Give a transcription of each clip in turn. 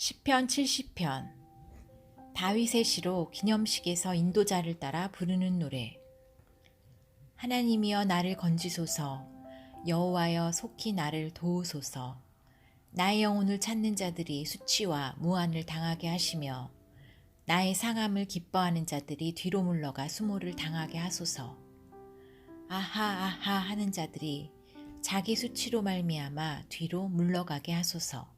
시편 70편. 다윗의 시로 기념식에서 인도자를 따라 부르는 노래. 하나님이여 나를 건지소서. 여호와여 속히 나를 도우소서. 나의 영혼을 찾는 자들이 수치와 무한을 당하게 하시며 나의 상함을 기뻐하는 자들이 뒤로 물러가 수모를 당하게 하소서. 아하 아하 하는 자들이 자기 수치로 말미암아 뒤로 물러가게 하소서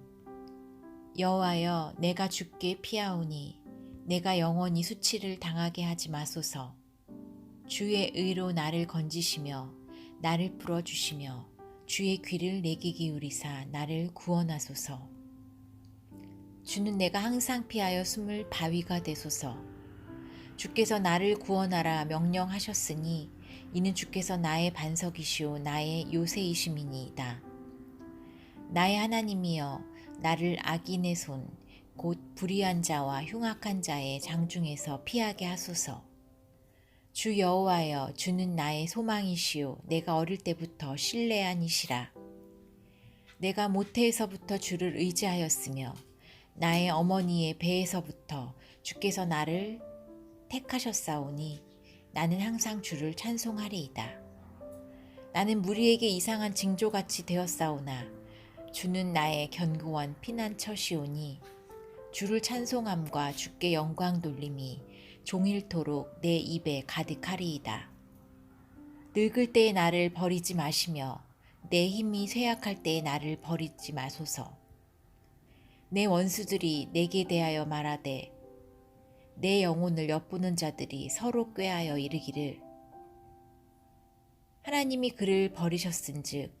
여호와여 내가 죽게 피하오니 내가 영원히 수치를 당하게 하지 마소서. 주의 의로 나를 건지시며 나를 풀어 주시며 주의 귀를 내게 기울이사 나를 구원하소서. 주는 내가 항상 피하여 숨을 바위가 되소서. 주께서 나를 구원하라 명령하셨으니 이는 주께서 나의 반석이시오 나의 요새이심이니이다. 나의 하나님이여 나를 악인의 손, 곧 불의한 자와 흉악한 자의 장중에서 피하게 하소서. 주 여호와여, 주는 나의 소망이시오. 내가 어릴 때부터 신뢰한 이시라. 내가 모태에서부터 주를 의지하였으며 나의 어머니의 배에서부터 주께서 나를 택하셨사오니 나는 항상 주를 찬송하리이다. 나는 무리에게 이상한 징조같이 되었사오나 주는 나의 견고한 피난처시오니 주를 찬송함과 주께 영광 돌림이 종일토록 내 입에 가득하리이다. 늙을 때에 나를 버리지 마시며 내 힘이 쇠약할 때에 나를 버리지 마소서. 내 원수들이 내게 대하여 말하되 내 영혼을 엿보는 자들이 서로 꾀하여 이르기를 하나님이 그를 버리셨은즉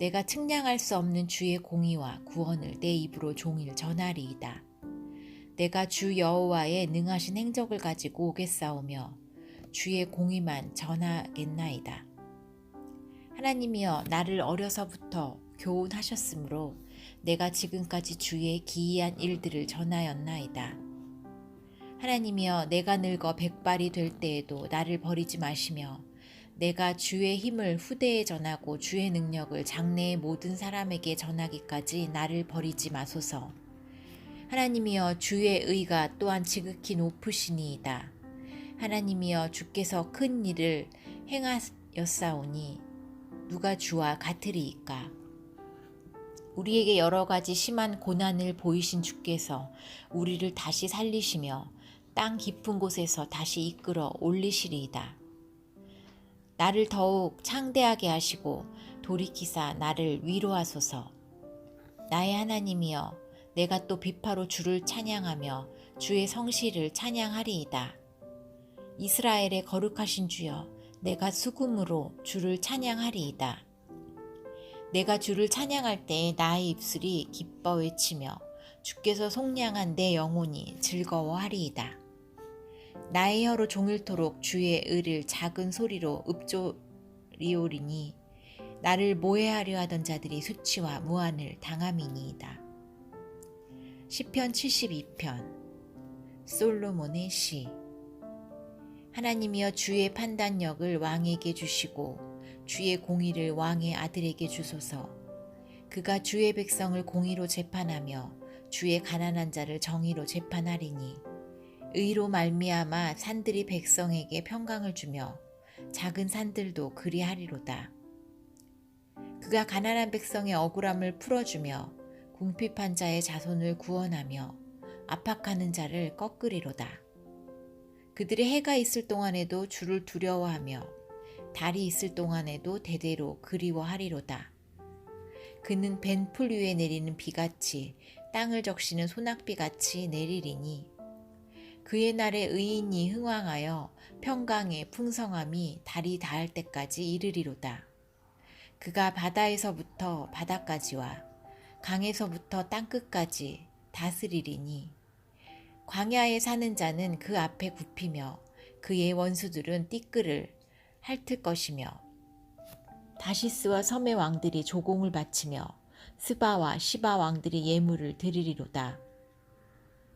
내가 측량할 수 없는 주의 공의와 구원을 내 입으로 종일 전하리이다. 내가 주 여호와의 능하신 행적을 가지고 오겠사오며 주의 공의만 전하겠나이다. 하나님이여 나를 어려서부터 교훈하셨으므로 내가 지금까지 주의 기이한 일들을 전하였나이다. 하나님이여 내가 늙어 백발이 될 때에도 나를 버리지 마시며 내가 주의 힘을 후대에 전하고 주의 능력을 장래의 모든 사람에게 전하기까지 나를 버리지 마소서. 하나님이여 주의 의가 또한 지극히 높으시니이다. 하나님이여 주께서 큰 일을 행하였사오니 누가 주와 같으리이까. 우리에게 여러 가지 심한 고난을 보이신 주께서 우리를 다시 살리시며 땅 깊은 곳에서 다시 이끌어 올리시리이다. 나를 더욱 창대하게 하시고 돌이키사 나를 위로하소서. 나의 하나님이여 내가 또 비파로 주를 찬양하며 주의 성실을 찬양하리이다. 이스라엘의 거룩하신 주여 내가 수금으로 주를 찬양하리이다. 내가 주를 찬양할 때 나의 입술이 기뻐 외치며 주께서 속량한 내 영혼이 즐거워하리이다. 나의 혀로 종일토록 주의 의를 작은 소리로 읊조리오리니 나를 모해하려 하던 자들이 수치와 무한을 당함이니이다. 시편 72편 솔로몬의 시 하나님이여 주의 판단력을 왕에게 주시고 주의 공의를 왕의 아들에게 주소서 그가 주의 백성을 공의로 재판하며 주의 가난한 자를 정의로 재판하리니 의로 말미암아 산들이 백성에게 평강을 주며 작은 산들도 그리하리로다. 그가 가난한 백성의 억울함을 풀어주며 궁핍한 자의 자손을 구원하며 압박하는 자를 꺾으리로다. 그들의 해가 있을 동안에도 주를 두려워하며 달이 있을 동안에도 대대로 그리워하리로다. 그는 벤풀 위에 내리는 비같이 땅을 적시는 소낙비같이 내리리니 그의 날에 의인이 흥왕하여 평강의 풍성함이 달이 닿을 때까지 이르리로다. 그가 바다에서부터 바다까지와 강에서부터 땅끝까지 다스리리니 광야에 사는 자는 그 앞에 굽히며 그의 원수들은 띠끌을 핥을 것이며 다시스와 섬의 왕들이 조공을 바치며 스바와 시바 왕들이 예물을 드리리로다.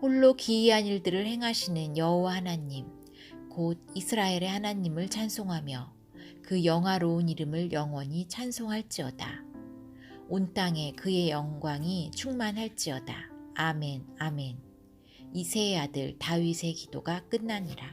홀로 기이한 일들을 행하시는 여호와 하나님 곧 이스라엘의 하나님을 찬송하며 그 영화로운 이름을 영원히 찬송할지어다. 온 땅에 그의 영광이 충만할지어다. 아멘, 아멘. 이세의 아들 다윗의 기도가 끝나니라.